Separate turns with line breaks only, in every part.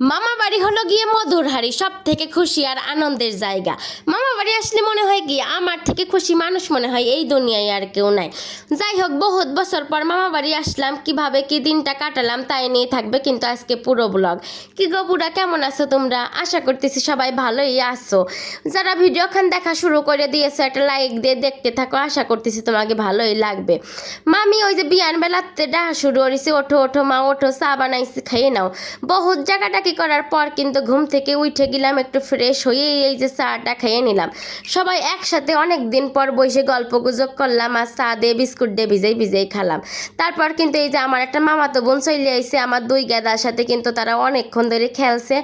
মামা বাড়ি হলো গিয়ে মধুর হাড়ি সব থেকে খুশি আর আনন্দের জায়গা। মামা বাড়ি আসলে মনে হয় গিয়ে আমার থেকে খুশি মানুষ মনে হয়, এই দুনিয়ায় আর কেউ নাই। যাই হোক, বহুত বছর পর মামা বাড়ি আসলাম, কীভাবে কি দিনটা কাটালাম তাই নিয়ে থাকবে কিন্তু আজকে পুরো ব্লগ। কি গো বুড়া, কেমন আছো তোমরা? আশা করতেছি সবাই ভালোই আছো। যারা ভিডিও খান দেখা শুরু করে দিয়েছে, একটা লাইক দিয়ে দেখতে থাকো, আশা করতেছি তোমাকে ভালোই লাগবে। মামি ওই যে বিয়ান বেলাতে ডাহা শুরু করেছি, ওঠো ওঠো মা, ওঠো, চা বানাইছি খাইয়ে নাও। বহুত জায়গাটাকি করার পর কিন্তু ঘুম থেকে উঠে গেলাম, একটু ফ্রেশ হয়ে এই যে চাটা খেয়ে নিলাম। সবাই একসাথে অনেক দিন পর বসে গল্প গুজব করলাম আর চা দিয়ে বিস্কুট দিয়ে ভিজেই ভিজেই খেলাম। তারপর কিন্তু এই যে আমার একটা মামাতো বোন চলে আইসে আমার দুই গেদার সাথে কিন্তু তারা অনেকক্ষণ ধরে খেলছে।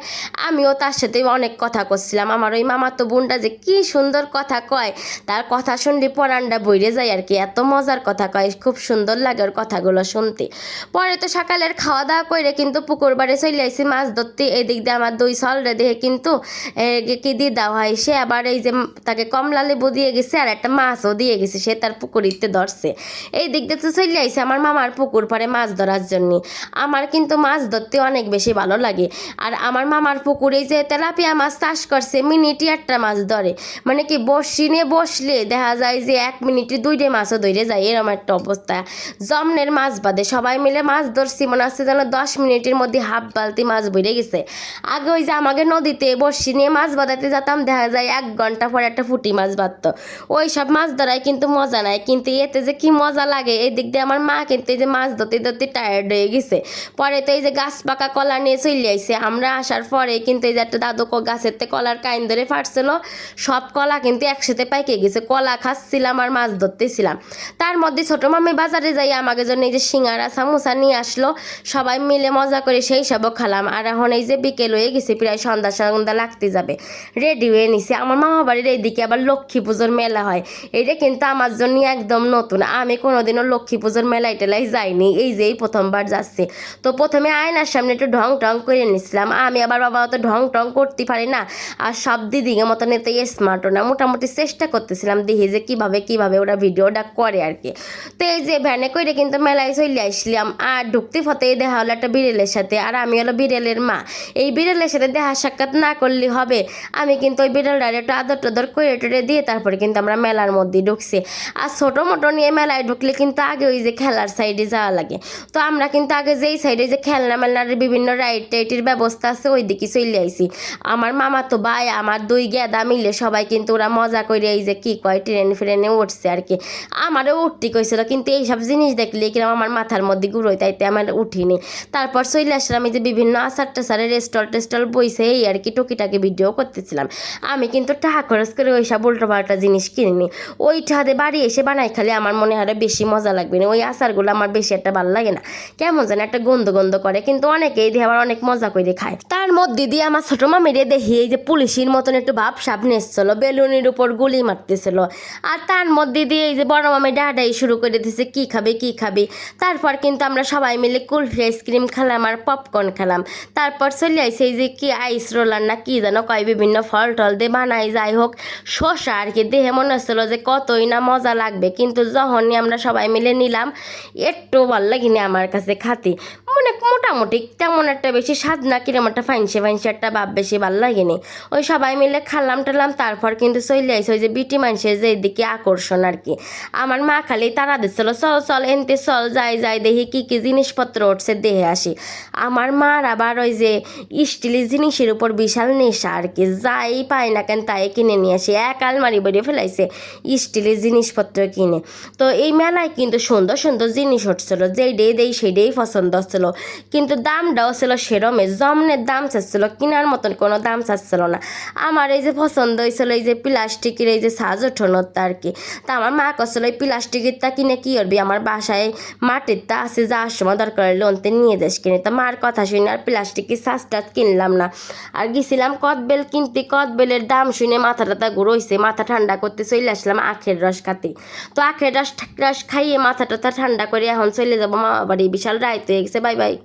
আমিও তার সাথে অনেক কথা করছিলাম। আমার ওই মামাতো বোনটা যে কি সুন্দর কথা কয়, তার কথা শুনলে পরানটা বইরে যায় আর কি, এত মজার কথা কয়, খুব সুন্দর লাগে ওর কথাগুলো শুনতে। পরে তো সকালের খাওয়া দাওয়া করে কিন্তু পুকুর বাড়ি চলে আইসি মাছ ধরতে এদিক দিয়ে আমার দুই সলরে দেখে কিন্তু কি দিয়ে দেওয়া হয় সে আবার এই যে তাকে কমলা লেবু দিয়ে গেছে আর একটা মাছও দিয়ে গেছে, সে তার পুকুরিতে ধরছে। এই দিক দিয়ে তো চলে আইসে আমার মামার পুকুর পাড়ে মাছ ধরার জন্য। আমার কিন্তু মাছ ধরতে অনেক বেশি ভালো লাগে। আর আমার মামার পুকুরে যে তেলাপিয়া মাছ চাষ করছে, মিনিটে একটা মাছ ধরে। মানে কি বসি নিয়ে বসলে দেখা যায় যে এক মিনিটে দুইটে মাছও ধরে যায় এরকম একটা অবস্থা। জমনের মাছ বাদে সবাই মিলে মাছ ধরছি, মনে হচ্ছে যেন দশ মিনিটের মধ্যে হাফ বালতি মাছ বেড়ে গেছে। আগে ওই যে আমাকে নদীতে বসি নিয়ে মাছ বাঁধাতে যেতাম, দেখা যায় এক ঘণ্টা পরে একটা ফুটি মাছ বাঁধতো। ওই সব মাছ ধরায় কিন্তু মজা নাই, কিন্তু এতে যে কি মজা লাগে, এই দিক দিয়ে আমার মা কিন্তু এই যে মাছ ধরতে ধরতে টায়ার্ড হয়ে গেছে। পরে তো এই যে গাছ পাকা কলা নিয়ে চলে আইছে, আমরা আসার পরে কিন্তু এই যে একটা দাদু গাছের তে কলার কাইন ধরে ফাটছিল, সব কলা কিন্তু একসাথে পাইকে গেছে, কলা খাচ্ছিলাম আর মাছ ধরতেছিলাম। তার মধ্যে ছোট মামি বাজারে যাই আমাকে জন্য এই যে সিঙ্গারা, সামোসা নিয়ে আসলো, সবাই মিলে মজা করে সেই সবও খালাম, আর এখন এই যে বিকেল হয়ে গেছে, প্রায় সন্ধ্যা সন্ধ্যা লাগতে যাবে। রেডি হয়ে নিছে। আমার মামা বাড়ির এইদিকে আবার লক্ষ্মী পুজোর মেলা হয়। এটা কিন্তু আমার জন্য একদম নতুন। আমি কোনোদিনও লক্ষ্মী পুজোর মেলায় টেলায় যাইনি। এই যে এই প্রথমবার যাচ্ছে। তো প্রথমে আয়নার সামনে একটু ঢং টং করে নিছিলাম। আমি আবার বাবা অত ঢং টং করতে পারি না। আর সব দিদিকে মতন এত স্মার্টও না। মোটামুটি চেষ্টা করতেছিলাম দেখি যে কীভাবে কীভাবে ওরা ভিডিওটা করে আর কি। তো এই যে ভ্যানে করে কিন্তু মেলায় চলে আসলাম। আর ঢুকতে ফতেই দেখা হলো একটা বিড়েলের সাথে। আর আমি হলো বিড়েলের মা। এই বিড়ালের সাথে দেখা সাক্ষাৎ না করলে হবে। আমি কিন্তু ওই বিড়ালটার একটু আদর টাদর করে টরে দিয়ে তারপরে কিন্তু আমরা মেলার মধ্যে ঢুকছি। আর ছোটো মোটো নিয়ে মেলায় ঢুকলে কিন্তু আগে ওই যে খেলার সাইডে যাওয়া লাগে। তো আমরা কিন্তু আগে যেই সাইডে যে খেলনা মেলনার বিভিন্ন রাইড টাইটের ব্যবস্থা আছে ওই দিকে চলে আইছি। আমার মামা তো ভাই, আমার দুই গেদা মিলে সবাই কিন্তু ওরা মজা করে এই যে কী কয় ট্রেন ফ্রেনে উঠছে আর কি। আমারও উঠতে কইছিল, কিন্তু এইসব জিনিস দেখলে কিরম আমার মাথার মধ্যে ঘুরোই তাইতে আমার উঠিনি। তারপর চলে আসলাম এই যে বিভিন্ন আচার টাচারের রেস্টল টেস্টল বইছে, এই আর কি টুকিটাকি ভিডিও করতেছিলাম। আমি কিন্তু টাকা খরচ করে ওই সব উল্টো পাল্টা জিনিস কিনিনি। ওই টাকাতে বাড়ি এসে বানাই খালি আমার মনে হয় বেশি মজা লাগবে না। ওই আচারগুলো আমার বেশি একটা ভালো লাগে না। কেমন যেন একটা গন্ধ গন্ধ করে, কিন্তু অনেকেই দিয়ে আবার অনেক মজা করে খায়। তার মধ্যে দিয়ে আমার ছোট মামিরে দেখি, এই যে পুলিশের মতন একটু ভাব সাপ নেসছিল বেলুনের উপর গুলি মারতেছিল। আর তার মধ্যে দিয়ে এই যে বড় মামি ডাডাই শুরু করে দিছে, কি খাবে কি খাবে? তারপর কিন্তু আমরা সবাই মিলে কুলফি আইসক্রিম খেলাম আর পপকর্ন খেলাম। তারপর চলে আইসে যে কি আইস রোলার না কি যেন কয়, বিভিন্ন ফল টল দিয়ে বানাই, যাই হোক, শসা আর কি দেহে মনে হচ্ছিল যে কতই না মজা লাগবে, কিন্তু যখনই আমরা সবাই মিলে নিলাম, একটু ভালো লাগিনি আমার কাছে খাতে। মানে মোটামুটি তেমন একটা বেশি স্বাদ না, কিরম একটা ফাইনসে ফাইনসে একটা ভাব বেশি ভালো লাগেনি। ওই সবাই মিলে খালাম টালাম, তারপর কিন্তু চলে আইসে ওই যে বিটি মানুষের যে দিকে আকর্ষণ আর কি। আমার মা খালি তারা দিচ্ছিল চল চল, এনতে চল, যাই যাই, দেখি কি কি জিনিসপত্র উঠছে, দেহে আসি। আমার মার আবার ওই যে স্টিলের জিনিসের উপর বিশাল নেশা আর কি, যাই পায় না কেন তাই কিনে নিয়ে আসি, এক আলমারি বেরিয়ে ফেলাইছে স্টিলের জিনিসপত্র কিনে। তো এই মেলায় কিন্তু সুন্দর সুন্দর জিনিস উঠছিল যেই ডে দেই সেটাই পছন্দ হচ্ছিল। কিন্তু দামটাও ছিল সেরমে জমনের দাম চাচ্ছিল, কেনার মতন কোনো দাম চাচ্ছিল না। আমার এই যে পছন্দ হয়েছিল, এই যে প্লাস্টিকের এই যে সাজ ওঠানোরটা আর কি, তা আমার মা করছিল এই প্লাস্টিকেরটা কিনে কি করবি? আমার বাসায় মাটিরটা আছে যাওয়ার সময় দরকার হলে অন্তে নিয়ে যাস কিনে। তো মার কথা শুনে আর প্লাস্টিকের সাজ টাজ কিনলাম না। আর গেছিলাম কদবেল কিনতে, কদবেলের দাম শুনে মাথা টাথা ঘুরোইছে মাথা ঠান্ডা করতে চলে আসলাম আখের রস খাতে। তো আখের রস রস খাইয়ে মাথা টাথা ঠান্ডা করে এখন চলে যাব মা বাড়ি। বিশাল রাইত হয়ে গেছে বাই। বাই